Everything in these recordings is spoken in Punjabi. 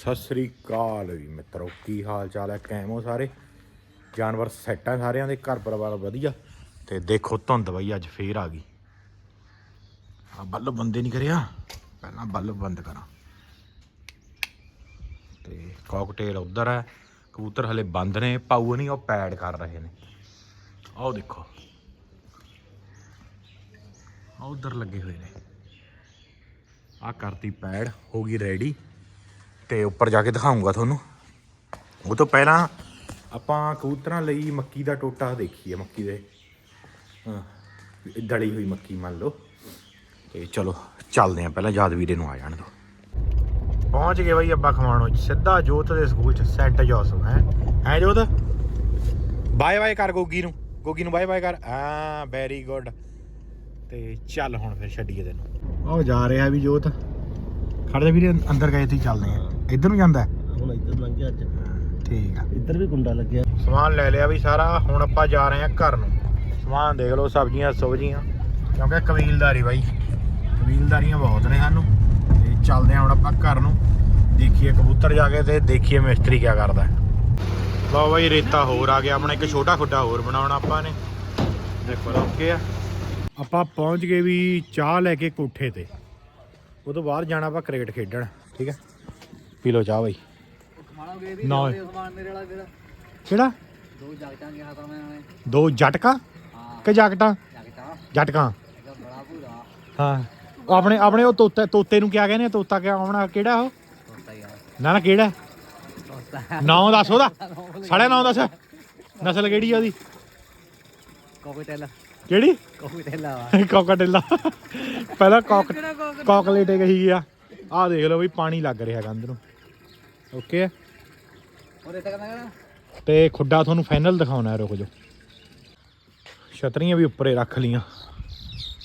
ਸਤਿ ਸ੍ਰੀ ਅਕਾਲ ਵੀ ਮਿੱਤਰੋ, ਕੀ ਹਾਲ ਚਾਲ ਹੈ? ਕੈਮ ਹੋ ਸਾਰੇ? ਜਾਨਵਰ ਸੈੱਟ ਆ ਸਾਰਿਆਂ ਦੇ, ਘਰ ਪਰਿਵਾਰ ਵਧੀਆ? ਤੇ ਦੇਖੋ ਧੁੰਦ ਬਈ, ਅੱਜ ਫੇਰ ਆ ਗਈ। ਆ ਬੱਲਬ ਬੰਦੇ ਨਹੀਂ ਕਰਿਆ। ਪਹਿਲਾਂ ਬੱਲਬ ਬੰਦ ਕਰਾਂ। ਤੇ ਕਾਕਟੇਲ ਉਧਰ ਹੈ। ਕਬੂਤਰ ਹਲੇ ਬੰਦ ਨੇ ਪਾਉ ਨਹੀਂ, ਉਹ ਪੈਡ ਕਰ ਰਹੇ ਨੇ। ਆਓ ਦੇਖੋ। ਆ ਉਧਰ ਲੱਗੇ ਹੋਏ ਨੇ। ਆ ਕਰਤੀ ਪੈਡ ਹੋ ਗਈ ਰੈਡੀ ਤੇ ਉੱਪਰ ਜਾ ਕੇ ਦਿਖਾਉਂਗਾ ਤੁਹਾਨੂੰ। ਉਹ ਤੋਂ ਪਹਿਲਾਂ ਆਪਾਂ ਕਬੂਤਰਾਂ ਲਈ ਮੱਕੀ ਦਾ ਟੋਟਾ ਦੇਖੀਏ ਮੱਕੀ ਦੇ। ਦਲੀ ਹੋਈ ਮੱਕੀ ਮੰਨ ਲਓ। ਤੇ ਚਲੋ ਚੱਲਦੇ ਆਂ ਪਹਿਲਾਂ ਯਾਦ ਵੀਰੇ ਨੂੰ ਆ ਜਾਣ ਦੋ। ਪਹੁੰਚ ਗਏ ਬਈ ਅੱਬਾ ਖਵਾਣੋ ਸਿੱਧਾ ਜੋਤ ਦੇ ਸਕੂਲ ਚ ਸੈਂਟ ਜੋਸਫ ਹੈ। ਹੈ ਜੋਤ? ਬਾਏ ਬਾਏ ਕਰ ਗੋਗੀ ਨੂੰ। ਗੋਗੀ ਨੂੰ ਬਾਏ ਬਾਏ ਕਰ। ਹਾਂ ਵੈਰੀ ਗੁੱਡ ਤੇ ਚੱਲ ਹੁਣ ਫਿਰ ਛੱਡੀਏ ਤੈਨੂੰ। ਉਹ ਜਾ ਰਿਹਾ ਵੀ ਜੋਤ। ਖੜਦੇ ਵੀਰੇ ਅੰਦਰ ਗਏ ਤੇ ਚੱਲਦੇ ਆ ਇੱਧਰ ਨੂੰ ਜਾਂਦਾ ਹੈ? ਹੁਣ ਇੱਧਰ ਲੰਘ ਗਿਆ ਅੱਜ। ਠੀਕ ਆ। ਇੱਧਰ ਵੀ ਕੁੰਡਾ ਲੱਗਿਆ। ਸਮਾਨ ਲੈ ਲਿਆ ਵੀ ਸਾਰਾ ਹੁਣ ਆਪਾਂ ਜਾ ਰਹੇ ਆ ਘਰ ਨੂੰ। ਸਮਾਨ ਦੇਖ ਲਓ ਸਬਜ਼ੀਆਂ ਸੁਬਜ਼ੀਆਂ ਕਿਉਂਕਿ ਕਬੀਲਦਾਰੀ ਬਾਈ ਕਬੀਲਦਾਰੀਆਂ ਬਹੁਤ ਨੇ ਸਾਨੂੰ। ਤੇ ਚੱਲਦੇ ਆ ਹੁਣ ਆਪਾਂ ਘਰ ਨੂੰ। ਦੇਖੀਏ ਕਬੂਤਰ ਜਾ ਕੇ ਤੇ ਦੇਖੀਏ ਮਿਸਤਰੀ ਕੀ ਕਰਦਾ ਹੈ। ਲਓ ਬਾਈ ਰੇਤਾ ਹੋਰ ਆ ਗਿਆ। ਆਪਣਾ ਇੱਕ ਛੋਟਾ ਖੁੱਡਾ ਹੋਰ ਬਣਾਉਣਾ ਆਪਾਂ ਨੇ। ਦੇਖੋ ਓਕੇ ਆ। ਆਪਾਂ ਪਹੁੰਚ ਗਏ ਵੀ ਚਾਹ ਲੈ ਕੇ ਕੋਠੇ ਤੇ। ਉਹ ਤੋਂ ਬਾਅਦ ਜਾਣਾ ਆਪਾਂ ਕ੍ਰਿਕਟ ਖੇਡਣ ਠੀਕ ਹੈ? ਪੀ ਲਓ ਚਾਹ ਬਾਈ। ਗਏ ਦੀ ਨਾ। ਲਿਆਉਂਦੇ ਸਮਾਨ ਮੇਰੇ ਵਾਲਾ ਕਿਹੜਾ? ਕਿਹੜਾ ਦੋ ਜਗਟਾਂ ਗਿਆ ਤਾਂ ਮੈਂ ਉਹਨੇ ਦੋ ਜਟਕਾ? ਹਾਂ। ਕਿ ਜਗਟਾਂ ਜਟਕਾਂ। ਇਹਦਾ ਬੜਾ ਭੂਰਾ। ਹਾਂ। ਉਹ ਆਪਣੇ ਆਪਣੇ ਉਹ ਤੋਤੇ ਤੋਤੇ ਨੂੰ ਕਿਆ ਕਹਿੰਦੇ ਆ? ਤੋਤਾ ਕਿਆ ਆਉਣਾ ਕਿਹੜਾ ਉਹ? ਯਾਰ ਨਾ ਨਾ ਕਿਹੜਾ? ਤੋਤਾ। ਨਾਂ ਦੱਸ ਉਹਦਾ। ਸਾਲਿਆ ਨਾਂ ਦੱਸ। ਨਸਲ ਕਿਹੜੀ ਆ ਉਹਦੀ? ਕੋਕਟੇਲ। ਕਿਹੜੀ? ਕੋਕਟੇਲ ਆ। ਕੋਕਟੇਲਾ। ਪਹਿਲਾਂ ਕੋਕ ਕੋਕਲੇਟੇ ਕਹੀ ਆ। ਆਹ ਦੇਖ ਲਓ ਵੀ ਪਾਣੀ ਲੱਗ ਰਿਹਾ ਕੰਧ ਨੂੰ ਓਕੇ। ਉਹਦੇ ਤੱਕ ਨਾ ਤੇ ਖੁੱਡਾ ਤੁਹਾਨੂੰ ਫਾਈਨਲ ਦਿਖਾਉਣਾ ਹੈ, ਰੁਕ ਜਾਓ। ਛਤਰੀਆਂ ਵੀ ਉੱਪਰੇ ਰੱਖ ਲੀਆਂ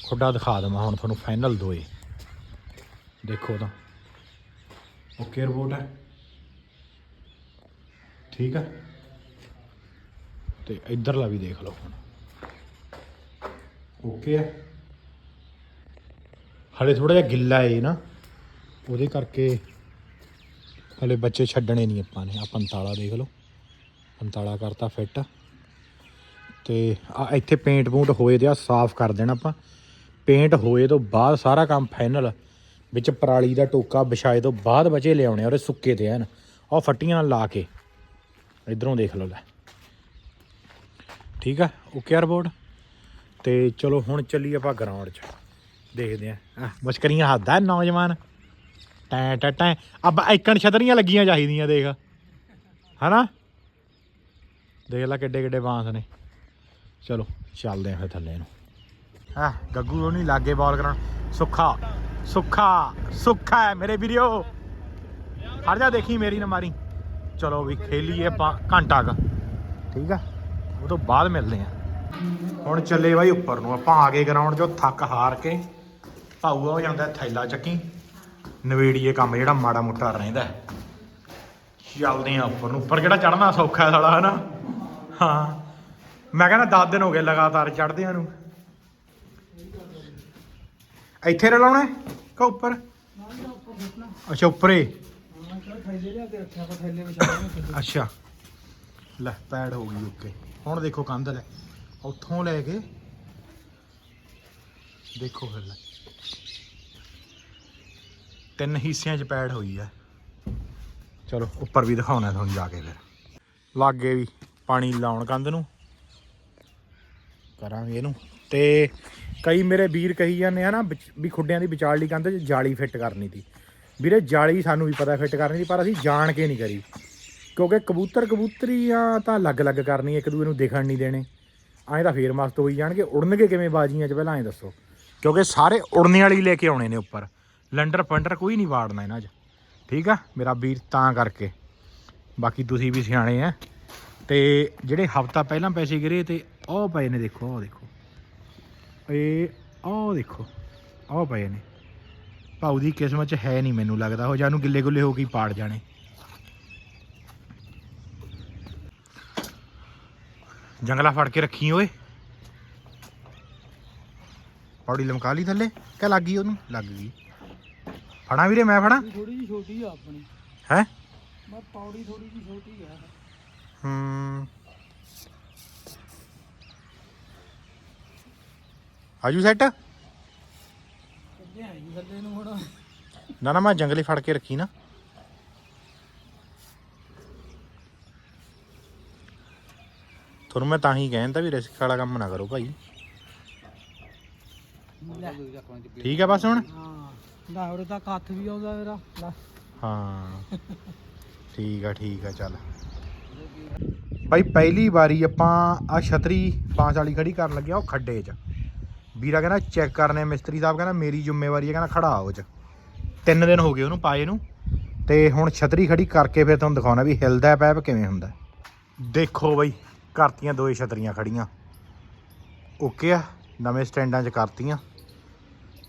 ਖੁੱਡਾ ਦਿਖਾ ਦਵਾਂ ਹੁਣ ਤੁਹਾਨੂੰ ਫਾਈਨਲ ਦੋਏ। ਦੇਖੋ ਤਾਂ। ਓਕੇ ਰਿਪੋਰਟ ਹੈ। ਠੀਕ ਹੈ। ਤੇ ਇਧਰਲਾ ਵੀ ਦੇਖ ਲਓ ਹੁਣ। ਓਕੇ ਹੈ। ਹਲੇ ਥੋੜਾ ਜਿਹਾ ਗਿੱਲਾ ਏ ਨਾ। ਉਹਦੇ ਕਰਕੇ ਹਲੇ ਬੱਚੇ ਛੱਡਣੇ ਨਹੀਂ ਆਪਾਂ ਨੇ। ਆ ਪੰਤਾਲਾ ਦੇਖ ਲਓ। ਪੰਤਾਲਾ ਕਰਤਾ ਫਿੱਟ। ਤੇ ਆ ਇੱਥੇ ਪੇਂਟ ਪੂੰਟ ਹੋਏ ਤੇ ਆ ਸਾਫ਼ ਕਰ ਦੇਣਾ ਆਪਾਂ। ਪੇਂਟ ਹੋਏ ਤੋਂ ਬਾਅਦ ਸਾਰਾ ਕੰਮ ਫਾਈਨਲ ਵਿੱਚ ਪਰਾਲੀ ਦਾ ਟੋਕਾ ਵਿਛਾਏ ਤੋਂ ਬਾਅਦ ਬਚੇ ਲਿਆਉਣੇ ਔਰ ਸੁੱਕੇ ਤੇ ਹਨ ਉਹ ਫੱਟੀਆਂ ਲਾ ਕੇ। ਇਧਰੋਂ ਦੇਖ ਲਓ ਲੈ। ਠੀਕ ਆ? Okay board? ਤੇ ਚਲੋ ਹੁਣ ਚੱਲੀ ਆਪਾਂ ਗਰਾਊਂਡ 'ਚ। ਦੇਖਦੇ ਆ। ਮਸ਼ਕਰੀਆਂ ਮਸ਼ਕਰੀਆਂ ਹੱਦਾ ਨੌਜਵਾਨ। ਟੈ ਟੈ ਟੈ। ਅਬ ਐਕਣ ਛਤਰੀਆਂ ਲੱਗੀਆਂ ਚਾਹੀਦੀਆਂ, ਦੇਖ। ਹਨਾ? ਦੇਖ ਲੈ ਕਿੱਡੇ ਕਿੱਡੇ ਬਾਂਸ ਨੇ। ਚਲੋ, ਚੱਲਦੇ ਆ ਫਿਰ ਥੱਲੇ ਨੂੰ। ਹਾਂ, ਗੱਗੂ ਉਹ ਨਹੀਂ ਲਾਗੇ ਬਾਲ ਕਰਾਉਣ। ਸੁੱਖਾ ਸੁੱਖਾ ਸੁੱਖਾ ਹੈ ਮੇਰੇ ਵੀਰਿਓ। ਹਰ ਜਾ, ਦੇਖੀ ਮੇਰੀ ਨਾ ਮਾਰੀ। ਚਲੋ ਵੀ ਖੇਲੀਏ ਆਪਾਂ ਘੰਟਾ ਕ। ਠੀਕ ਆ? ਉਹ ਤੋਂ ਬਾਅਦ ਮਿਲਦੇ ਆ। ਹੁਣ ਚੱਲੇ ਬਾਈ ਉੱਪਰ ਨੂੰ। ਆਪਾਂ ਆ ਗਏ ਗਰਾਊਂਡ 'ਚੋਂ ਥੱਕ ਹਾਰ ਕੇ। ਭਾਊਆ ਹੋ ਜਾਂਦਾ ਥੈਲਾ ਚੱਕੀ। ਨਵੇੜੀਏ ਕੰਮ ਜਿਹੜਾ ਮਾੜਾ ਮੋਟਾ ਰਹਿੰਦਾ ਚੱਲਦੇ ਆ ਉੱਪਰ ਨੂੰ। ਉੱਪਰ ਕਿਹੜਾ ਚੜਨਾ ਸੌਖਾ ਹੈ ਸਾਲਾ, ਹਨਾ? ਹਾਂ। ਮੈਂ ਕਹਿੰਦਾ 10 ਦਿਨ ਹੋ ਗਏ ਲਗਾਤਾਰ ਚੜਦਿਆਂ ਨੂੰ। ਇੱਥੇ ਰਲਾਉਣਾ ਕਿ ਉੱਪਰ? ਅੱਛਾ, ਉੱਪਰੇ। ਅੱਛਾ। ਲੈ ਪੈੜ ਹੋ ਗਈ ਓਕੇ। ਹੁਣ ਦੇਖੋ ਕੰਧ ਲੈ। ਉੱਥੋਂ ਲੈ ਕੇ ਦੇਖੋ ਫਿਰ ਲੈ। ਤਿੰਨ ਹਿੱਸਿਆਂ 'ਚ ਪੈਡ ਹੋਈ ਆ। ਚਲੋ, ਉੱਪਰ ਵੀ ਦਿਖਾਉਣਾ ਤੁਹਾਨੂੰ ਜਾ ਕੇ ਫਿਰ। ਲਾਗੇ ਵੀ ਪਾਣੀ ਲਾਉਣ ਕੰਧ ਨੂੰ। ਕਰਾਂਗੇ ਇਹਨੂੰ। ਤੇ ਕਈ ਮੇਰੇ ਵੀਰ ਕਹੀ ਜਾਂਦੇ ਆ ਨਾ, ਵਿਚ- ਵੀ ਖੁੱਡਿਆਂ ਦੀ ਵਿਚਾਲਲੀ ਕੰਧ 'ਚ ਜਾਲੀ ਫਿੱਟ ਕਰਨੀ ਸੀ। ਵੀਰੇ, ਜਾਲੀ ਸਾਨੂੰ ਵੀ ਪਤਾ ਫਿੱਟ ਕਰਨੀ ਸੀ, ਪਰ ਅਸੀਂ ਜਾਣ ਕੇ ਨਹੀਂ ਕਰੀ। ਕਿਉਂਕਿ ਕਬੂਤਰ ਕਬੂਤਰੀਆਂ ਤਾਂ ਅਲੱਗ-ਅਲੱਗ ਕਰਨੀ ਇੱਕ ਦੂਜੇ ਨੂੰ ਦਿਖਣ ਨਹੀਂ ਦੇਣੇ। ਐਂ ਤਾਂ ਫੇਰ ਮਸਤ ਹੋਈ ਜਾਣਗੇ। ਉੜਨਗੇ ਕਿਵੇਂ ਬਾਜੀਆਂ 'ਚ, ਪਹਿਲਾਂ ਐਂ ਦੱਸੋ। ਕਿਉਂਕਿ ਸਾਰੇ ਉੜਨੇ ਵਾਲੀ ਲੈ ਕੇ ਆਉਣੇ ਨੇ ਉੱਪਰ। ਲੰਡਰ ਫੰਡਰ ਕੋਈ ਨਹੀਂ ਵਾੜਨਾ ਇਹਨਾਂ 'ਚ। ਠੀਕ ਆ? ਮੇਰਾ ਵੀਰ ਤਾਂ ਕਰਕੇ। ਬਾਕੀ ਤੁਸੀਂ ਵੀ ਸਿਆਣੇ ਆ। ਤੇ ਜਿਹੜੇ ਹਫਤਾ ਪਹਿਲਾਂ ਪੈਸੇ ਗਿਰੇ ਤੇ ਉਹ ਪਏ ਨੇ ਦੇਖੋ ਉਹ ਦੇਖੋ। ਇਹ ਉਹ ਦੇਖੋ ਉਹ ਪਏ ਨੇ। ਭਾਊ ਦੀ ਕਿਸਮਤ 'ਚ ਹੈ ਨਹੀਂ ਮੈਨੂੰ ਲੱਗਦਾ। ਉਹ ਜਾਨੂੰ ਗਿੱਲੇ ਗੁੱਲੇ ਹੋ ਕੇ ਪਾੜ ਜਾਣੇ। ਜੰਗਲਾ ਫੜ ਕੇ ਰੱਖੀ ਓਏ। ਪੌੜੀ ਲਮਕਾ ਲਈ ਥੱਲੇ। ਕਿ ਲੱਗ ਗਈ ਉਹਨੂੰ? ਲੱਗ ਗਈ। ਫੜਾਂ ਵੀਰੇ ਮੈਂ ਫੜਾਂ? ਥੋੜੀ ਜਿਹੀ ਛੋਟੀ ਆ ਆਪਣੀ। ਹੈ? ਮੈਂ ਪੌੜੀ ਥੋੜੀ ਜਿਹੀ ਛੋਟੀ ਆ। ਹੂੰ। ਆਜੂ ਸੈੱਟ? ਕਿੱਥੇ ਆਈ ਥੱਲੇ ਨੂੰ ਹੁਣ। ਨਾ ਨਾ ਮੈਂ ਜੰਗਲੀ ਫੜ ਕੇ ਰੱਖੀ ਨਾ। ਤੁਹਾਨੂੰ ਮੈਂ ਤਾਂ ਹੀ ਕਹਿੰਦਾ ਵੀ ਰਿਸਕ ਵਾਲਾ ਕੰਮ ਨਾ ਕਰੋ ਭਾਈ। ਲੈ। ਠੀਕ ਹੈ ਬਸ ਹੁਣ? ਹਾਂ। ਲੈ ਉਰੇ ਤੱਕ ਹੱਥ ਵੀ ਆਉਂਦਾ ਮੇਰਾ ਲੈ। ਹਾਂ। ਠੀਕ ਆ ਠੀਕ ਆ, ਚੱਲ। ਬਾਈ, ਪਹਿਲੀ ਵਾਰੀ ਆਪਾਂ ਆ ਛਤਰੀ ਪਾਂਚ ਵਾਲੀ ਖੜੀ ਕਰਨ ਲੱਗਿਆ ਉਹ ਖੱਡੇ 'ਚ। ਵੀਰਾ ਕਹਿੰਦਾ ਚੈੱਕ ਕਰਨੇ, ਮਿਸਤਰੀ ਸਾਹਿਬ ਕਹਿੰਦਾ ਮੇਰੀ ਜ਼ਿੰਮੇਵਾਰੀ ਹੈ ਕਹਿੰਦਾ ਖੜਾ ਉਹ 'ਚ ਤਿੰਨ ਦਿਨ ਹੋ ਗਏ ਉਹਨੂੰ ਪਾਏ ਨੂੰ। ਤੇ ਹੁਣ ਛਤਰੀ ਖੜੀ ਕਰਕੇ ਫਿਰ ਤੁਹਾਨੂੰ ਦਿਖਾਉਣਾ ਵੀ ਹਿਲਦਾ ਪੈਪ ਕਿਵੇਂ ਹੁੰਦਾ ਦੇਖੋ ਬਈ, ਕਰਤੀਆਂ ਦੋਏ ਛਤਰੀਆਂ ਖੜੀਆਂ। ਓਕੇ ਆ, ਨਵੇਂ ਸਟੈਂਡਾਂ 'ਚ ਕਰਤੀਆਂ।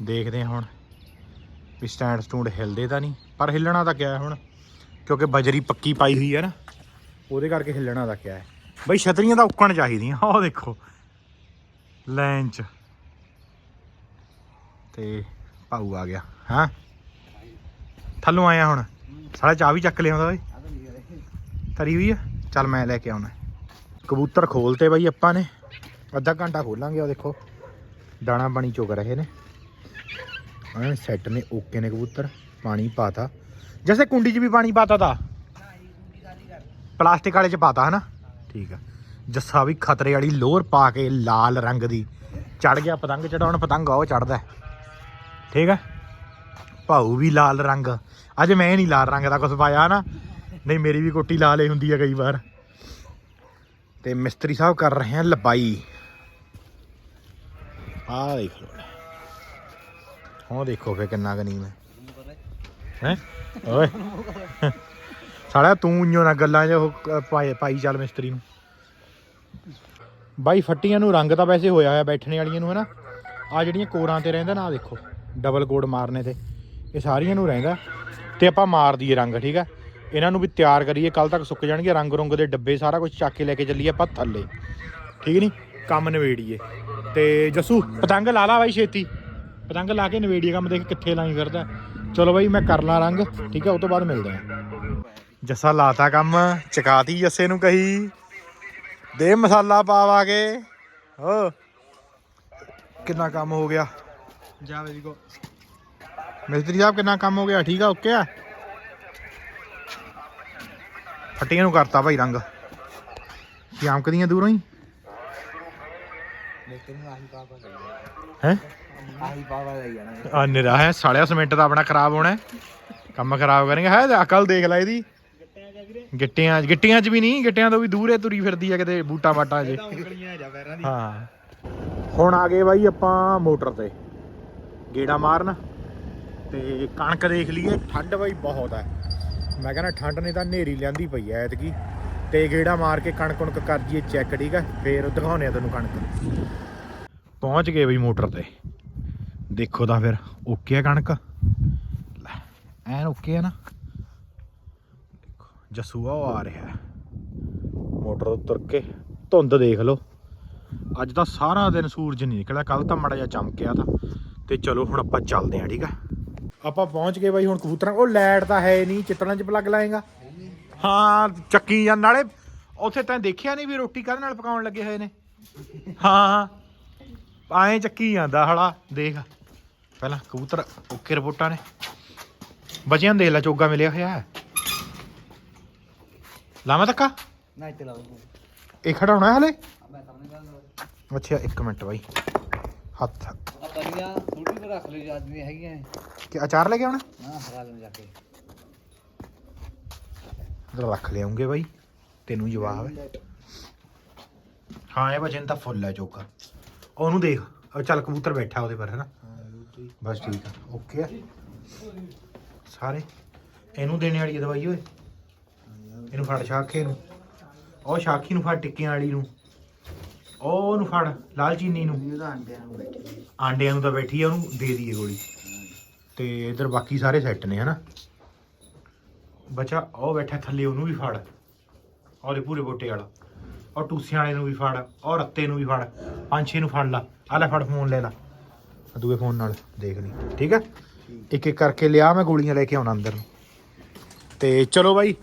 ਦੇਖਦੇ ਹਾਂ ਹੁਣ। ਵੀ ਸਟੈਂਡ ਸਟੂਡ ਹਿਲਦੇ ਤਾਂ ਨਹੀਂ, ਪਰ ਹਿੱਲਣਾ ਤਾਂ ਕਿਆ ਹੁਣ, ਕਿਉਂਕਿ ਬਜਰੀ ਪੱਕੀ ਪਾਈ ਹੋਈ ਹੈ ਨਾ, ਉਹਦੇ ਕਰਕੇ ਹਿੱਲਣਾ ਤਾਂ ਕਿਆ ਹੈ। ਬਈ ਛਤਰੀਆਂ ਤਾਂ ਉੱਕਣ ਚਾਹੀਦੀਆਂ, ਆਹ ਦੇਖੋ, ਲਾਈਨ 'ਚ। ਤੇ ਭਾਊ ਆ ਗਿਆ, ਹਾਂ? ਥੱਲੋਂ ਆਇਆ ਹੁਣ, ਸਾਲਾ ਚਾਹ ਵੀ ਚੱਕ ਲਿਆਉਂਦਾ ਓਏ ਤਰੀ ਹੋਈ ਆ? ਚੱਲ ਮੈਂ ਲੈ ਕੇ ਆਉਣਾ। ਕਬੂਤਰ ਖੋਲਤੇ ਬਾਈ ਆਪਾਂ ਨੇ, ਅੱਧਾ ਘੰਟਾ ਖੋਲਾਂਗੇ ਉਹ ਦੇਖੋ। ਦਾਣਾ ਬਣੀ ਚੁਗ ਰਹੇ ਨੇ। ਹਾਂ ਸੈੱਟ ਨੇ ਓਕੇ ਨੇ ਕਬੂਤਰ, ਪਾਣੀ ਪਾਤਾ। ਜੈਸੇ ਕੁੰਡੀ 'ਚ ਵੀ ਪਾਣੀ ਪਾਤਾ ਤਾ? ਪਲਾਸਟਿਕ ਵਾਲੇ 'ਚ ਪਾਤਾ, ਹਨਾ? ਠੀਕ ਆ। ਜੱਸਾ ਵੀ ਖਤਰੇ ਵਾਲੀ ਲੋਅਰ ਪਾ ਕੇ ਲਾਲ ਰੰਗ ਦੀ। ਚੜ ਗਿਆ ਪਤੰਗ ਚੜਾਉਣ ਪਤੰਗ ਆ, ਉਹ ਚੜਦਾ ਠੀਕ ਆ? ਭਾਊ ਵੀ ਲਾਲ ਰੰਗ। ਅੱਜ ਮੈਂ ਨਹੀਂ ਲਾਲ ਰੰਗ ਦਾ ਕੁਝ ਪਾਇਆ ਨਾ ਨਹੀਂ, ਮੇਰੀ ਵੀ ਕੋਟੀ ਲਾਲ ਹੀ ਹੁੰਦੀ ਆ ਕਈ ਵਾਰ। ਤੇ ਮਿਸਤਰੀ ਸਾਹਿਬ ਕਰ ਰਹੇ ਆ ਲਬਾਈ। ਆਹ ਦੇਖ ਲਓ। ਹੁਣ ਦੇਖੋ ਫੇ ਕਿੰਨਾ ਗਨੀਮ ਹੈ। ਹੈ? ਓਏ। ਸਾਲਿਆ ਤੂੰ ਇੰਨੋ ਨਾ ਗੱਲਾਂ 'ਚ ਉਹ ਪਾਈ ਪਾਈ ਚੱਲ ਮਿਸਤਰੀ ਨੂੰ। ਬਾਈ ਫੱਟੀਆਂ ਨੂੰ ਰੰਗ ਤਾਂ ਵੈਸੇ ਹੋਇਆ ਹੋਇਆ ਬੈਠਣੇ ਵਾਲੀਆਂ ਨੂੰ, ਹਨਾ? ਆ ਜਿਹੜੀਆਂ ਕੋਰਾਂ ਤੇ ਰਹਿੰਦਾ ਨਾ ਦੇਖੋ ਡਬਲ ਕੋਡ ਮਾਰਨੇ ਤੇ। ਇਹ ਸਾਰੀਆਂ ਨੂੰ ਰਹਿੰਦਾ। ਤੇ ਆਪਾਂ ਮਾਰ ਦਈਏ ਰੰਗ, ਠੀਕ ਆ ਇਹਨਾਂ ਨੂੰ ਵੀ ਤਿਆਰ ਕਰੀਏ ਕੱਲ ਤੱਕ ਸੁੱਕ ਜਾਣਗੇ ਰੰਗ ਰੁੰਗ ਦੇ ਡੱਬੇ, ਸਾਰਾ ਕੁਝ ਚੱਕ ਕੇ ਲੈ ਕੇ ਚੱਲੀਏ ਆਪਾਂ ਥੱਲੇ। ਠੀਕ ਨਹੀਂ ਕੰਮ ਨਵੇੜੀਏ ਤੇ ਜੱਸੂ, ਪਤੰਗ ਲਾ ਲਾ ਬਾਈ ਛੇਤੀ। ਪਤੰਗ ਲਾ ਕੇ ਨਵੇੜੀਏ ਕੰਮ ਦੇਖ ਕਿੱਥੇ ਲਾਈ ਫਿਰਦਾ। ਚਲੋ ਬਾਈ ਮੈਂ ਕਰ ਲਾਂ ਰੰਗ ਠੀਕ ਹੈ ਉਸ ਤੋਂ ਬਾਅਦ ਮਿਲਦੇ ਆ। ਜੱਸਾ ਲਾਤਾ ਕੰਮ ਚਕਾਤੀ ਜੱਸੇ ਨੂੰ ਕਹੀ। ਦੇ ਮਸਾਲਾ ਪਾਵਾ ਕੇ। ਹੋ ਕਿੰਨਾ ਕੰਮ ਹੋ ਗਿਆ। ਜਾ ਵੇ ਕੋ। ਮਿਸਤਰੀ ਸਾਹਿਬ ਕਿੰਨਾ ਕੰਮ ਹੋ ਗਿਆ ਠੀਕ ਆ ਓਕੇ ਆ? ਫੱਟੀਆਂ ਨੂੰ ਕਰਤਾ ਭਾਈ ਰੰਗ। ਚਮਕਦੀਆਂ ਦੂਰੋਂ ਹੀ? ਲੇਕਿਨ ਆਹੀ ਹੈ ਆ ਨਿਰਾ ਹੈ ਸਾਲਿਆ ਸੀਮੈਂਟ ਦਾ ਆਪਣਾ ਖਰਾਬ ਹੋਣਾ ਹੈ। ਕੰਮ ਖਰਾਬ ਕਰਨਗੇ। ਹੈ ਅਕਲ ਦੇਖ ਲੈ ਇਹਦੀ। ਗਿੱਟਿਆਂ ਗਿੱਟਿਆਂ 'ਚ ਵੀ ਨਹੀਂ ਗਿੱਟਿਆਂ ਤੋਂ ਵੀ ਦੂਰ ਹੈ ਤੁਰੀ ਫਿਰਦੀ ਹੈ ਕਿਤੇ ਬੂਟਾ ਬਾਟਾ 'ਚ ਉਂਗਲੀਆਂ ਜਾ ਪੈਰਾਂ ਹਾਂ। ਹੁਣ ਆ ਗਏ ਬਾਈ ਆਪਾਂ ਮੋਟਰ ਤੇ। ਗੇੜਾ ਮਾਰਨ। ਤੇ ਕਣਕ ਦੇਖ ਲਈਏ। ਠੰਡ ਬਾਈ ਬਹੁਤ ਹੈ। ਮੈਂ ਕਹਿੰਦਾ ਠੰਡ ਨੇ ਤਾਂ ਨੇਰੀ ਲਿਆਂਦੀ ਪਈ ਐ ਐਤਕੀ। ਤੇ ਗੇੜਾ ਮਾਰ ਕੇ ਕਣਕ ਕਣਕ ਕਰ ਜੀਏ ਚੈੱਕ ਠੀਕ ਹੈ। ਫੇਰ ਦਿਖਾਉਣੇ ਆ ਤੈਨੂੰ ਕਣਕ। ਪਹੁੰਚ ਗਏ ਬਈ ਮੋਟਰ ਤੇ। ਦੇਖੋ ਤਾਂ ਫਿਰ ਓਕੇ ਆ ਕਣਕ? ਐਨ ਓਕੇ ਆ ਨਾ? ਦੇਖੋ, ਜਸੂਆ ਉਹ ਆ ਰਿਹਾ। ਮੋਟਰ ਤੋਂ ਕੇ ਧੁੰਦ ਦੇਖ ਲਓ। ਅੱਜ ਤਾਂ ਸਾਰਾ ਦਿਨ ਸੂਰਜ ਨਹੀਂ ਨਿਕਲਿਆ ਕੱਲ ਤਾਂ ਮੜਾ ਜਿਹਾ ਚਮਕਿਆ ਤਾਂ। ਤੇ ਚਲੋ, ਹੁਣ ਆਪਾਂ ਚੱਲਦੇ ਆਂ ਠੀਕ ਆ? ਆਪਾਂ ਪਹੁੰਚ ਗਏ ਬਾਈ ਹੁਣ ਕਬੂਤਰਾਂ ਉਹ ਲਾਈਟ ਤਾਂ ਹੈ ਨਹੀਂ, ਚਿੱਤਰਾਂ 'ਚ ਪਲੱਗ ਲਾਏਗਾ। ਹਾਂ, ਚੱਕੀ ਜਾਂ ਨਾਲੇ। ਉੱਥੇ ਤਾਂ ਦੇਖਿਆ ਨਹੀਂ ਵੀ ਰੋਟੀ ਕਾਹਦੇ ਨਾਲ ਪਕਾਉਣ ਲੱਗੇ ਹੋਏ ਨੇ। ਹਾਂ। ਐਂ ਚੱਕੀ ਜਾਂਦਾ ਹਲਾ, ਦੇਖ। ਪਹਿਲਾਂ ਕਬੂਤਰ ਓਕੇ ਰਿਪੋਰਟਾਂ ਨੇ। ਬੱਚਿਆਂ ਨੂੰ ਦੇਖ ਲੈ ਚੋਗਾ ਮਿਲਿਆ ਹੋਇਆ ਹੈ। ਲਾਵਾਂ ਤੱਕਾ ਨਾ ਇੱਥੇ ਲਾਓ। ਇਹ ਖੜਾਉਣਾ ਹਲੇ? ਮੈਂ ਸਾਹਮਣੇ ਗੱਲ ਅੱਛਾ ਇੱਕ ਮਿੰਟ ਬਾਈ। ਹੱਥ। ਥੋੜੀ ਤੇ ਰੱਖ ਲਈ ਆਦਮੀ ਹੈਗੀਆਂ ਕਿ ਅਚਾਰ ਲੈ ਕੇ ਆਉਣਾ? ਹਾਂ ਹਰਾ ਲੈਣ ਜਾ ਕੇ। ਇਧਰ ਰੱਖ ਲਿਆਉਂਗੇ ਬਾਈ। ਤੈਨੂੰ ਜਵਾਬ ਹੈ। ਹਾਂ ਇਹ ਵਜਨ ਤਾਂ ਫੁੱਲ ਹੈ ਚੋਕਾ ਉਹਨੂੰ ਦੇਖ। ਉਹ ਚੱਲ ਕਬੂਤਰ ਬੈਠਾ ਉਹਦੇ ਪਰ ਹੈ ਨਾ? ਬਸ ਠੀਕ ਆ। ਓਕੇ ਆ? ਸਾਰੇ? ਇਹਨੂੰ ਦੇਣੇ ਵਾਲੀ ਹੈ ਦਵਾਈ ਓਏ। ਇਹਨੂੰ ਫੜ ਸ਼ਾਖੇ ਨੂੰ। ਉਹ ਸ਼ਾਖੀ ਨੂੰ ਫੜ ਟਿੱਕਿਆਂ ਵਾਲੀ ਨੂੰ। ਉਹ ਉਹਨੂੰ ਫੜ ਲਾਲ ਚੀਨੀ ਨੂੰ। ਇਹਦਾ ਅੰਡਿਆਂ ਨੂੰ ਬੈਠੀ ਆਂਡਿਆਂ ਨੂੰ ਤਾਂ ਬੈਠੀ ਆ ਉਹਨੂੰ ਦੇ ਦਈਏ ਗੋਲੀ। ਤੇ ਇਧਰ ਬਾਕੀ ਸਾਰੇ ਸੈੱਟ ਨੇ ਹਨਾ? ਬੱਚਾ ਉਹ ਬੈਠਾ ਥੱਲੇ ਉਹਨੂੰ ਵੀ ਫੜ। ਉਹਦੇ ਪੂਰੇ ਬੋਟੇ ਵਾਲਾ। ਉਹ ਟੂਸਿਆਂ ਵਾਲੇ ਨੂੰ ਵੀ ਫੜ ਉਹ ਰੱਤੇ ਨੂੰ ਵੀ ਫੜ। ਪੰਜ ਛੇ ਨੂੰ ਫੜ ਲਾ। ਆ ਲੈ ਫੜ ਫੋਨ ਲੈ ਲਾ। ਦੂਏ ਫੋਨ ਨਾਲ ਦੇਖ ਲਈ। ਠੀਕ ਆ? ਇੱਕ ਇੱਕ ਕਰਕੇ ਲਿਆ ਮੈਂ ਗੋਲੀਆਂ ਲੈ ਕੇ ਆਉਣਾ ਅੰਦਰ ਨੂੰ। ਤੇ ਚਲੋ ਬਾਈ,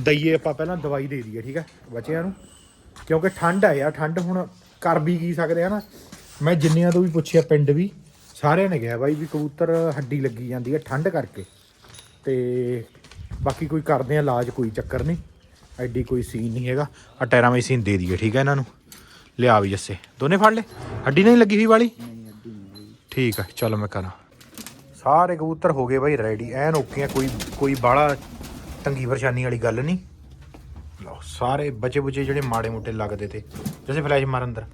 ਦਈਏ ਆਪਾਂ ਪਹਿਲਾਂ ਦਵਾਈ ਦੇ ਦਈਏ, ਠੀਕ ਹੈ ਬੱਚਿਆਂ ਨੂੰ। ਕਿਉਂਕਿ ਠੰਡ ਹੈ ਯਾਰ, ਠੰਡ ਹੁਣ ਕਰ ਵੀ ਕੀ ਸਕਦੇ ਆ ਨਾ? ਮੈਂ ਜਿੰਨਿਆਂ ਤੋਂ ਵੀ ਪੁੱਛਿਆ, ਪਿੰਡ ਵੀ, ਸਾਰਿਆਂ ਨੇ ਕਿਹਾ ਬਾਈ ਵੀ ਕਬੂਤਰ ਹੱਡੀ ਲੱਗੀ ਜਾਂਦੀ ਹੈ ਠੰਡ ਕਰਕੇ। ਤੇ ਬਾਕੀ ਕੋਈ ਕਰਦੇ ਆ ਇਲਾਜ, ਕੋਈ ਚੱਕਰ ਨਹੀਂ। ਐਡੀ ਕੋਈ ਸੀਨ ਨਹੀਂ ਹੈਗਾ। ਆ ਟੈਰਾਮੀਸੀਨ ਦੇ ਦਈਏ, ਠੀਕ ਹੈ ਇਹਨਾਂ ਨੂੰ। ਲਿਆ ਵੀ ਜੱਸੇ। ਦੋਨੇ ਫੜ ਲੈ ਹੱਡੀ ਨਹੀਂ ਲੱਗੀ ਹੋਈ ਵਾਲੀ? ਠੀਕ ਹੈ ਚਲੋ ਮੈਂ ਕਰਾਂ। ਸਾਰੇ ਕਬੂਤਰ ਹੋ ਗਏ ਬਾਈ ਰੈਡੀ ਐਨ ਓਕੇ ਆ ਕੋਈ ਕੋਈ ਬਾਹਲਾ ਤੰਗੀ ਪਰੇਸ਼ਾਨੀ ਵਾਲੀ ਗੱਲ ਨਹੀਂ। ਲਓ ਸਾਰੇ ਬਚੇ ਬੁਚੇ ਜਿਹੜੇ ਮਾੜੇ ਮੋਟੇ ਲੱਗਦੇ ਤੇ। ਜਿਵੇਂ ਫਲੈਸ਼ ਮਾਰ ਅੰਦਰ।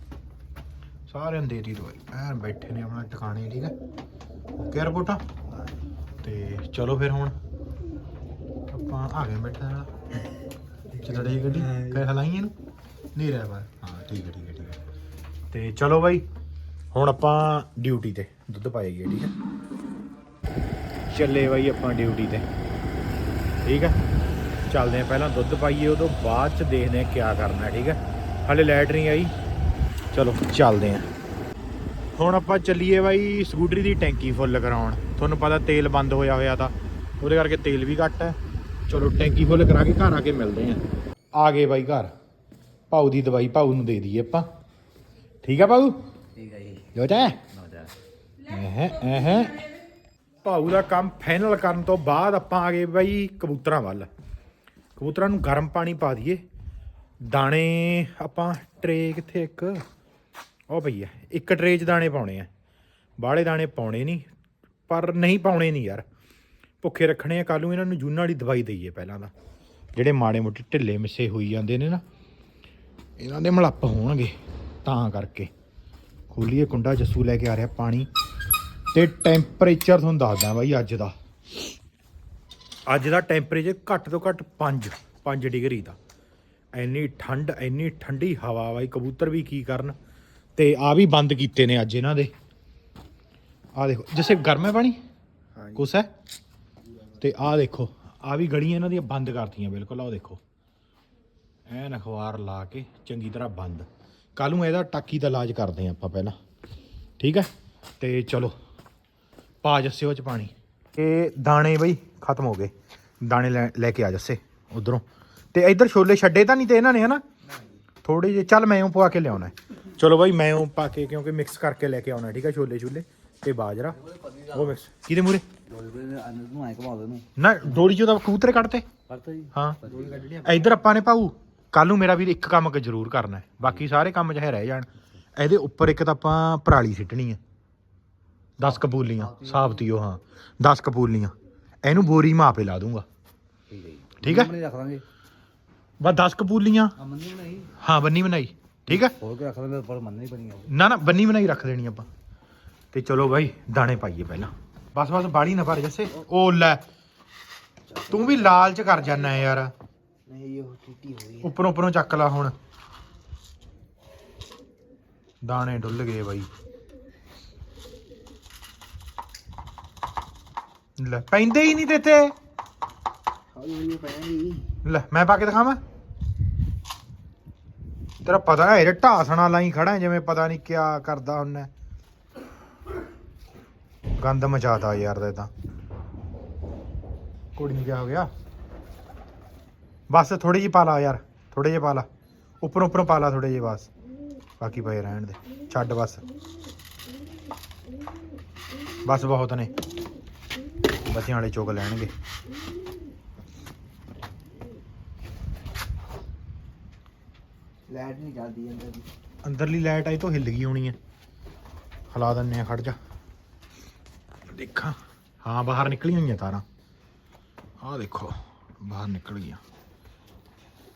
ਸਾਰਿਆਂ ਨੂੰ ਦੇ ਦੀ ਦਵਾਈ। ਐਨ ਬੈਠੇ ਨੇ ਆਪਣਾ ਟਿਕਾਣੇ ਠੀਕ ਹੈ ਓਕੇ ਰਿਪੋਰਟਾਂ? ਤੇ ਚਲੋ ਫਿਰ ਹੁਣ। ਆਪਾਂ ਆ ਗਏ ਬੈਠੇ ਨਾਲ ਚਲਾ ਰਹੀ ਗੱਡੀ ਕਹ ਹਲਾਈ ਇਹਨੂੰ? ਨਹੀਂ ਰਹਿ ਹਾਂ ਠੀਕ ਹੈ ਠੀਕ ਹੈ ਠੀਕ ਹੈ ਤੇ ਚਲੋ ਬਾਈ। ਹੁਣ ਆਪਾਂ ਡਿਊਟੀ ਤੇ ਦੁੱਧ ਪਾਏਗੀ ਠੀਕ ਹੈ? ਚੱਲੇ ਬਾਈ ਆਪਾਂ ਡਿਊਟੀ ਤੇ। ਠੀਕ ਹੈ? ਚੱਲਦੇ ਆ ਪਹਿਲਾਂ ਦੁੱਧ ਪਾਈਏ ਉਦੋਂ ਬਾਅਦ ਚ ਦੇਖਦੇ ਆ ਕਿਆ ਕਰਨਾ ਠੀਕ ਹੈ? ਹਾਲੇ ਲਾਈਟ ਨਹੀਂ ਆਈ। ਚਲੋ ਚੱਲਦੇ ਆ ਹੁਣ ਆਪਾਂ ਚੱਲੀਏ ਬਾਈ ਸਕੂਟਰੀ ਦੀ ਟੈਂਕੀ ਫੁੱਲ ਕਰਾਉਣ। ਤੁਹਾਨੂੰ ਪਤਾ ਤੇਲ ਬੰਦ ਹੋਇਆ ਹੋਇਆ ਤਾਂ ਉਹਦੇ ਕਰਕੇ ਤੇਲ ਵੀ ਘੱਟ ਹੈ। ਚਲੋ ਟੈਂਕੀ ਫੁੱਲ ਕਰਾ ਕੇ ਘਰ ਆ ਕੇ ਮਿਲਦੇ ਆ ਆ ਗਏ ਬਾਈ ਘਰ। ਭਾਊ ਦੀ ਦਵਾਈ ਭਾਊ ਨੂੰ ਦੇ ਦਈਏ ਆਪਾਂ। ਠੀਕ ਆ ਭਾਊ ਠੀਕ ਹੈ ਜੀ। ਲੋਟਾ ਐਹ ਐਹ ਭਾਊ ਦਾ ਕੰਮ ਫਾਈਨਲ ਕਰਨ ਤੋਂ ਬਾਅਦ ਆਪਾਂ ਆ ਗਏ ਬਾਈ ਕਬੂਤਰਾਂ ਵੱਲ। ਕਬੂਤਰਾਂ ਨੂੰ ਗਰਮ ਪਾਣੀ ਪਾ ਦਈਏ। ਦਾਣੇ ਆਪਾਂ ਟਰੇ ਕਿੱਥੇ ਇੱਕ? ਉਹ ਪਈ ਹੈ ਇੱਕ ਟਰੇ 'ਚ ਦਾਣੇ ਪਾਉਣੇ ਆ। ਬਾਹਲੇ ਦਾਣੇ ਪਾਉਣੇ ਨਹੀਂ ਪਰ ਨਹੀਂ ਪਾਉਣੇ ਨਹੀਂ ਯਾਰ। ਭੁੱਖੇ ਰੱਖਣੇ ਆ ਕੱਲ ਨੂੰ ਇਹਨਾਂ ਨੂੰ ਜੂਨਾਂ ਵਾਲੀ ਦਵਾਈ ਦਈਏ ਪਹਿਲਾਂ ਤਾਂ। ਜਿਹੜੇ ਮਾੜੇ ਮੋਟੇ ਢਿੱਲੇ ਮਿੱਸੇ ਹੋਈ ਜਾਂਦੇ ਨੇ ਨਾ ਇਹਨਾਂ ਦੇ ਮਲੱਪ ਹੋਣਗੇ ਤਾਂ ਕਰਕੇ। ਖੋਲੀਏ ਕੁੰਡਾ ਜੱਸੂ ਲੈ ਕੇ ਆ ਰਿਹਾ ਪਾਣੀ ਤੇ ਟੈਂਪਰੇਚਰ ਤੁਹਾਨੂੰ ਦੱਸਦਾ ਬਾਈ ਅੱਜ ਦਾ। ਅੱਜ ਦਾ ਟੈਂਪਰੇਚਰ ਘੱਟ ਤੋਂ ਘੱਟ 5 5 ਡਿਗਰੀ ਦਾ। ਇੰਨੀ ਠੰਡ ਇੰਨੀ ਠੰਡੀ ਹਵਾ ਬਾਈ ਕਬੂਤਰ ਵੀ ਕੀ ਕਰਨ? ਤੇ ਆ ਵੀ ਬੰਦ ਕੀਤੇ ਨੇ ਅੱਜ ਇਹਨਾਂ ਦੇ। ਆ ਦੇਖੋ ਜਿਸੇ ਗਰਮ ਹੈ ਪਾਣੀ? ਕੁਛ ਹੈ? ਤੇ ਆ ਦੇਖੋ ਆ ਵੀ ਗੜੀਆਂ ਇਹਨਾਂ ਦੀਆਂ ਬੰਦ ਕਰਤੀਆਂ ਬਿਲਕੁਲ ਆਹ ਦੇਖੋ। ਐਨ ਅਖਬਾਰ ਲਾ ਕੇ ਚੰਗੀ ਤਰ੍ਹਾਂ ਬੰਦ। ਕੱਲ ਨੂੰ ਇਹਦਾ ਟਾਕੀ ਦਾ ਇਲਾਜ ਕਰਦੇ ਹਾਂ ਆਪਾਂ ਪਹਿਲਾਂ। ਠੀਕ ਹੈ? ਤੇ ਚਲੋ ਪਾ ਜੱਸੇ ਉਹ ਚ ਪਾਣੀ। ਇਹ ਦਾਣੇ ਬਈ ਖਤਮ ਹੋ ਗਏ। ਦਾਣੇ ਲੈ ਲੈ ਕੇ ਆ ਜੱਸੇ ਉਧਰੋਂ। ਤੇ ਇੱਧਰ ਛੋਲੇ ਛੱਡੇ ਤਾਂ ਨਹੀਂ ਤੇ ਇਹਨਾਂ ਨੇ ਹਨਾ? ਥੋੜੇ ਜਿਹੇ ਚੱਲ ਮੈਂ ਉਹ ਪਵਾ ਕੇ ਲਿਆਉਣਾ। ਚਲੋ ਬਾਈ ਮੈਂ ਉਹ ਪਾ ਕੇ ਕਿਉਂਕਿ ਮਿਕਸ ਕਰਕੇ ਲੈ ਕੇ ਆਉਣਾ ਠੀਕ ਹੈ ਛੋਲੇ ਛੋਲੇ ਤੇ ਬਾਜਰਾ। ਉਹ ਮਿਕਸ ਕਿਹਦੇ ਮੂਰੇ ਨੂੰ ਡੋਲੀ ਚੋਂ ਤਾਂ ਕਬੂਤਰ ਕੱਢਤੇ। ਜੀ। ਹਾਂ। ਇੱਧਰ ਆਪਾਂ ਨੇ ਭਾਊ ਕੱਲ ਨੂੰ ਮੇਰਾ ਵੀਰ ਇੱਕ ਕੰਮ ਕ ਜ਼ਰੂਰ ਕਰਨਾ ਹੈ। ਬਾਕੀ ਸਾਰੇ ਕੰਮ ਚਾਹੇ ਰਹਿ ਜਾਣ। ਇਹਦੇ ਉੱਪਰ ਇੱਕ ਤਾਂ ਆਪਾਂ ਪਰਾਲੀ ਸਿੱਟਣੀ ਹੈ। 10 ਕਪੂਲੀਆਂ। ਸਾਬਤੀਓ ਹਾਂ। 10 ਕਪੂਲੀਆਂ। ਇਹਨੂੰ ਬੋਰੀ ਮਾਪੇ ਲਾ ਦੂੰਗਾ। ਠੀਕ ਹੈ? ਜੀ ਠੀਕ ਹੈ? ਮੰਨੀ ਰੱਖ ਦਾਂਗੇ। ਬਸ 10 ਕਪੂਲੀਆਂ। ਆ ਮੰਨੀ ਨਹੀਂ ਹਾਂ ਬੰਨੀ ਬਣਾਈ। ਠੀਕ ਹੈ? ਹੋਰ ਕੇ ਰੱਖ ਦਾਂਗੇ ਪਰ ਮੰਨੀ ਬਣੀ ਆ ਨਾ ਨਾ ਬੰਨੀ ਬਣਾਈ ਰੱਖ ਦੇਣੀ ਆਪਾਂ। ਤੇ ਚਲੋ ਬਾਈ ਦਾਣੇ ਪਾਈਏ ਪਹਿਲਾਂ। ਬਸ ਬਸ ਬਾੜੀ ਨਾ ਭਰ ਜੱਸੇ। ਉਹ ਲੈ। ਤੂੰ ਵੀ ਲਾਲਚ ਕਰ ਜਾਨਾ ਯਾਰ। ਨਹੀਂ ਉਹ ਟੁੱਟੀ ਹੋਈ ਉੱਪਰੋਂ ਉੱਪਰੋਂ ਚੱਕ ਲਾ ਹੁਣ। ਦਾਣੇ ਡੁੱਲ ਗਏ ਬਾਈ। ਲੈ ਪੈਂਦੇ ਹੀ ਨਹੀਂ ਦਿੱਤੇ ਹੌਲੀ ਹੌਲੀ ਪੈਣਗੀ ਲੈ ਮੈਂ ਪਾ ਕੇ ਦਿਖਾਵਾਂ। ਤੇਰਾ ਪਤਾ ਹੈ ਇਹ ਢਾਸਣਾ ਲਾਈ ਖੜਾ ਜਿਵੇਂ ਪਤਾ ਨਹੀਂ ਕਿਆ ਕਰਦਾ ਹੁੰਨਾ ਗੰਦ ਮਚਾਤਾ ਯਾਰ ਦਾ ਤਾਂ। ਕੁੜੀ ਨੂੰ ਕਿਆ ਹੋ ਗਿਆ? ਬਸ ਥੋੜੀ ਜਿਹੀ ਪਾ ਲਾ ਯਾਰ ਥੋੜੇ ਜਿਹੇ ਪਾ ਲਾ। ਉੱਪਰੋਂ ਉੱਪਰੋਂ ਪਾ ਲਾ ਥੋੜੇ ਜਿਹੇ ਬਸ। ਬਾਕੀ ਪਏ ਰਹਿਣ ਦੇ ਛੱਡ ਬਸ। ਬਸ ਬਹੁਤ ਨੇ। ਬੱਚਿਆਂ ਵਾਲੇ ਚੁਗ ਲੈਣਗੇ। ਲਾਈਟ ਨਹੀਂ ਚੱਲਦੀ ਅੰਦਰ ਦੀ। ਅੰਦਰਲੀ ਲਾਈਟ ਆਈ ਤੋਂ ਹਿੱਲ ਗਈ ਹੋਣੀ ਹੈ ਹਲਾ ਦਿੰਨੇ ਆ ਖੜ ਜਾ। ਦੇਖਾਂ। ਹਾਂ ਬਾਹਰ ਨਿਕਲੀਆਂ ਹੋਈਆਂ ਤਾਰਾਂ। ਆਹ ਦੇਖੋ ਬਾਹਰ ਨਿਕਲ ਗਈਆਂ।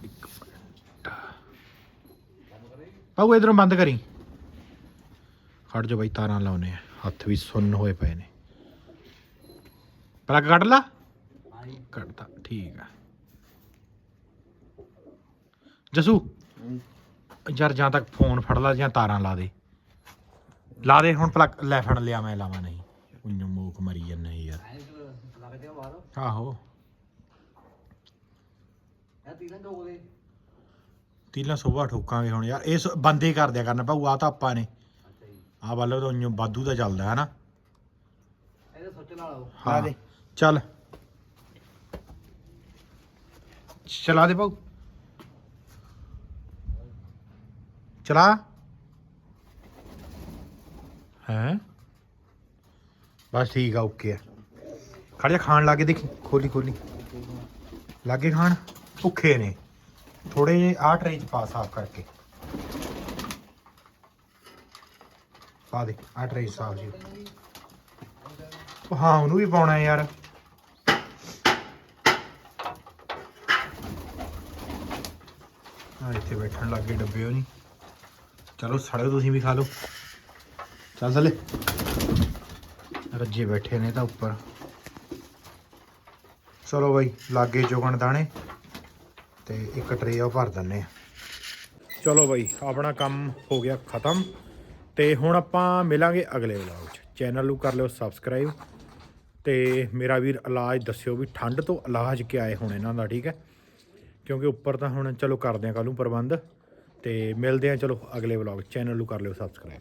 ਇੱਕ ਮਿੰਟ। ਪਾਉ ਇਧਰੋਂ ਬੰਦ ਕਰੀ। ਖੜ ਜਾ ਬਈ ਤਾਰਾਂ ਲਾਉਨੇ ਆ। ਹੱਥ ਵੀ ਸੁੰਨ ਹੋਏ ਪਏ ਨੇ। ਪਲੱਗ ਕੱਢ ਲਾ। ਕੱਢਤਾ ਠੀਕ ਆ। ਜਸੂ ਯਾਰ ਜਾਂ ਤੱਕ ਫੋਨ ਫੜ ਲਾ ਜਾਂ ਤਾਰਾਂ ਲਾ ਦੇ। ਲਾ ਦੇ ਹੁਣ ਪਲੱਗ ਲੈ ਫੜ ਲਿਆ ਮੈਂ ਲਾਵਾਂ ਨਹੀਂ। ਉਈਓ ਮੂਕ ਮਰੀ ਜਾਂਦਾ ਯਾਰ। ਆਹੋ। ਇਹ ਦੋ ਦੇ ਤੀਲਾ ਸੁਬਾਹ ਠੋਕਾਂਗੇ ਹੁਣ ਯਾਰ ਇਸ ਬੰਦੇ ਕਰ ਦਿਆ ਕਰਨ ਭਾਊ ਆ ਤਾਂ ਆਪਾਂ ਨੇ। ਅੱਛਾ ਜੀ। ਆ ਵੱਲ ਤਾਂ ਉਈਓ ਬਾਦੂ ਦਾ ਚੱਲਦਾ ਹੈ ਨਾ ਇਹਦੇ ਸੁੱਚ ਨਾਲ ਆਓ ਹਾਂ। ਚੱਲ। ਚਲਾ ਦੇ ਭਾਊ। ਚਲਾ। ਹੈ? ਬਸ ਠੀਕ ਆ ਓਕੇ ਆ। ਖੜ ਜਾ ਖਾਣ ਲੱਗੇ ਦੇਖੀ ਖੋਲੀ ਖੋਲੀ। ਲੱਗੇ ਖਾਣ? ਭੁੱਖੇ ਨੇ। ਥੋੜੇ ਜਿਹੇ ਆਹ ਟਰੇ ਚ ਪਾ, ਸਾਫ਼ ਕਰਕੇ। ਪਾ ਦੇ, ਆਹ ਟਰੇ ਸਾਫ਼ ਜੀ ਹਾਂ, ਉਹਨੂੰ ਵੀ ਪਾਉਣਾ ਯਾਰ। ਆ ਇੱਥੇ ਬੈਠਣ ਲੱਗੇ ਡੱਬੇ ਉਹ ਨਹੀਂ। ਚਲੋ, ਸੜੋ ਤੁਸੀਂ ਵੀ ਖਾ ਲਓ। ਚੱਲ ਥੱਲੇ। ਰੱਜੇ ਬੈਠੇ ਨੇ ਤਾਂ ਉੱਪਰ। ਚਲੋ ਬਾਈ, ਲਾਗੇ ਚੁਗਣ ਦਾਣੇ। ਤੇ ਇੱਕ ਟਰੇ ਉਹ ਭਰ ਦਿੰਨੇ ਆ ਚਲੋ ਬਾਈ, ਆਪਣਾ ਕੰਮ ਹੋ ਗਿਆ ਖਤਮ। ਤੇ ਹੁਣ ਆਪਾਂ ਮਿਲਾਂਗੇ ਅਗਲੇ ਵਲੌਗ 'ਚ। ਚੈਨਲ ਨੂੰ ਕਰ ਲਿਓ ਸਬਸਕ੍ਰਾਈਬ ਤੇ ਮੇਰਾ ਵੀਰ ਇਲਾਜ ਦੱਸਿਓ ਵੀ ਠੰਡ ਤੋਂ ਇਲਾਜ ਕਿਆ ਹੈ ਹੁਣ ਇਹਨਾਂ ਦਾ, ਠੀਕ ਹੈ? ਕਿਉਂਕਿ ਉੱਪਰ ਤਾਂ ਹੁਣ ਚਲੋ ਕਰਦੇ ਆ ਕੱਲ ਨੂੰ ਪ੍ਰਬੰਧ। ਤੇ ਮਿਲਦੇ ਆ ਚਲੋ ਅਗਲੇ ਵਲੌਗ ਚੈਨਲ ਨੂੰ ਕਰ ਲਿਓ ਸਬਸਕ੍ਰਾਈਬ